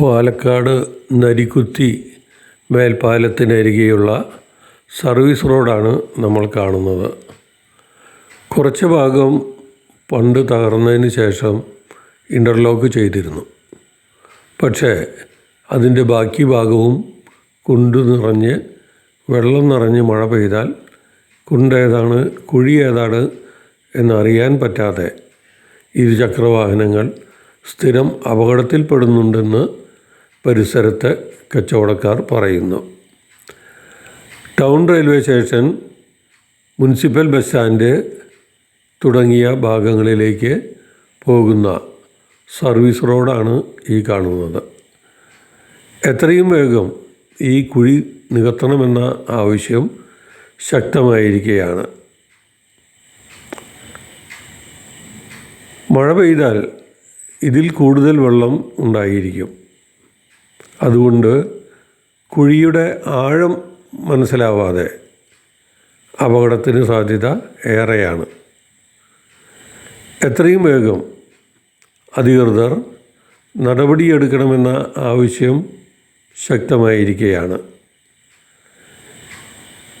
Palakkad നരിക്കുത്തി മേൽപ്പാലത്തിനരികെയുള്ള service റോഡാണ് നമ്മൾ കാണുന്നത്. കുറച്ച് ഭാഗം പണ്ട് തകർന്നതിന് ശേഷം ഇന്റർലോക്ക് ചെയ്തിരുന്നു. പക്ഷേ അതിന്റെ ബാക്കി ഭാഗവും കുണ്ട് നിറഞ്ഞ് വെള്ളം നിറഞ്ഞ് മഴ പെയ്താൽ കുണ്ടേതാണ് കുഴി ഏതാണ് എന്നറിയാൻ പറ്റാതെ ഇരുചക്രവാഹനങ്ങൾ സ്ഥിരം അപകടത്തിൽപ്പെടുന്നുണ്ടെന്ന് പരിസരത്തെ കച്ചവടക്കാർ പറയുന്നു. Town railway station municipal bus stand തുടങ്ങിയ ഭാഗങ്ങളിലേക്ക് പോകുന്ന സർവീസ് റോഡാണ് ഈ കാണുന്നത്. എത്രയും വേഗം ഈ കുഴി നികത്തണമെന്ന ആവശ്യം ശക്തമായിരിക്കുകയാണ്. മഴ പെയ്താൽ ഇതിൽ കൂടുതൽ വെള്ളം ഉണ്ടായിരിക്കും. അതുകൊണ്ട് കുഴിയുടെ ആഴം മനസ്സിലാവാതെ അപകടത്തിന് സാധ്യത ഏറെയാണ്. എത്രയും വേഗം അധികൃതർ നടപടിയെടുക്കണമെന്ന ആവശ്യം ശക്തമായിരിക്കുകയാണ്.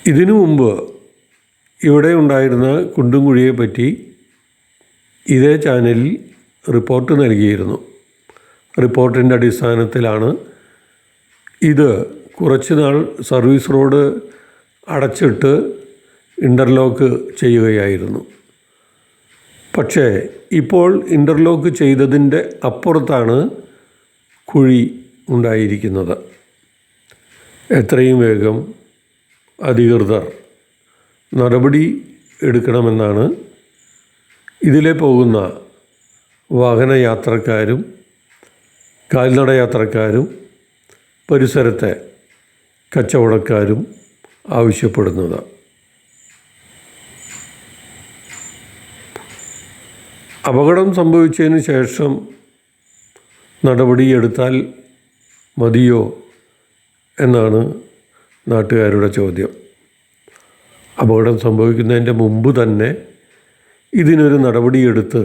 ഇതിനു മുമ്പ് ഇവിടെ ഉണ്ടായിരുന്ന കുണ്ടും കുഴിയെപ്പറ്റി ഇതേ ചാനലിൽ റിപ്പോർട്ട് നൽകിയിരുന്നു. റിപ്പോർട്ടിന്റെ അടിസ്ഥാനത്തിലാണ് ഇത് കുറച്ച് നാൾ സർവീസ് റോഡ് അടച്ചിട്ട് ഇന്റർലോക്ക് ചെയ്യുകയായിരുന്നു. പക്ഷേ ഇപ്പോൾ ഇന്റർലോക്ക് ചെയ്തതിന്റെ അപ്പുറത്താണ് കുഴി ഉണ്ടായിരിക്കുന്നത്. എത്രയും വേഗം അധികൃതർ നടപടി എടുക്കണമെന്നാണ് ഇതിലെ പോകുന്ന വാഹനയാത്രക്കാരും കാൽനട യാത്രക്കാരും പരിസരത്തെ കച്ചവടക്കാരും ആവശ്യപ്പെടുന്നത്. അപകടം സംഭവിച്ചതിന് ശേഷം നടപടിയെടുത്താൽ മതിയോ എന്നാണ് നാട്ടുകാരുടെ ചോദ്യം. അപകടം സംഭവിക്കുന്നതിന്റെ മുമ്പ് തന്നെ ഇതിനൊരു നടപടിയെടുത്ത്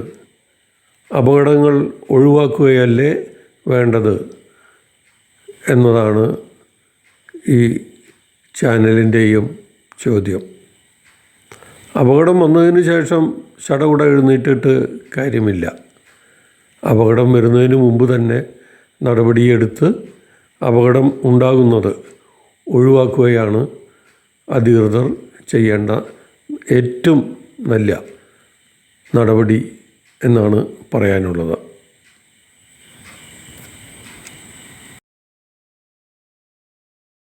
അപകടങ്ങൾ ഒഴിവാക്കുകയല്ലേ വേണ്ടത്? എന്നതാണ് ഈ ചാനലിന്റെയും ചോദ്യം. അപകടം വന്നതിന് ശേഷം ചടകുട എഴുന്നേറ്റിട്ട് കാര്യമില്ല. അപകടം വരുന്നതിന് മുമ്പ് തന്നെ നടപടിയെടുത്ത് അപകടം ഉണ്ടാകുന്നത് ഒഴിവാക്കുകയാണ് അധികൃതർ ചെയ്യേണ്ട ഏറ്റവും നല്ല നടപടി എന്നാണ് പറയാനുള്ളത്.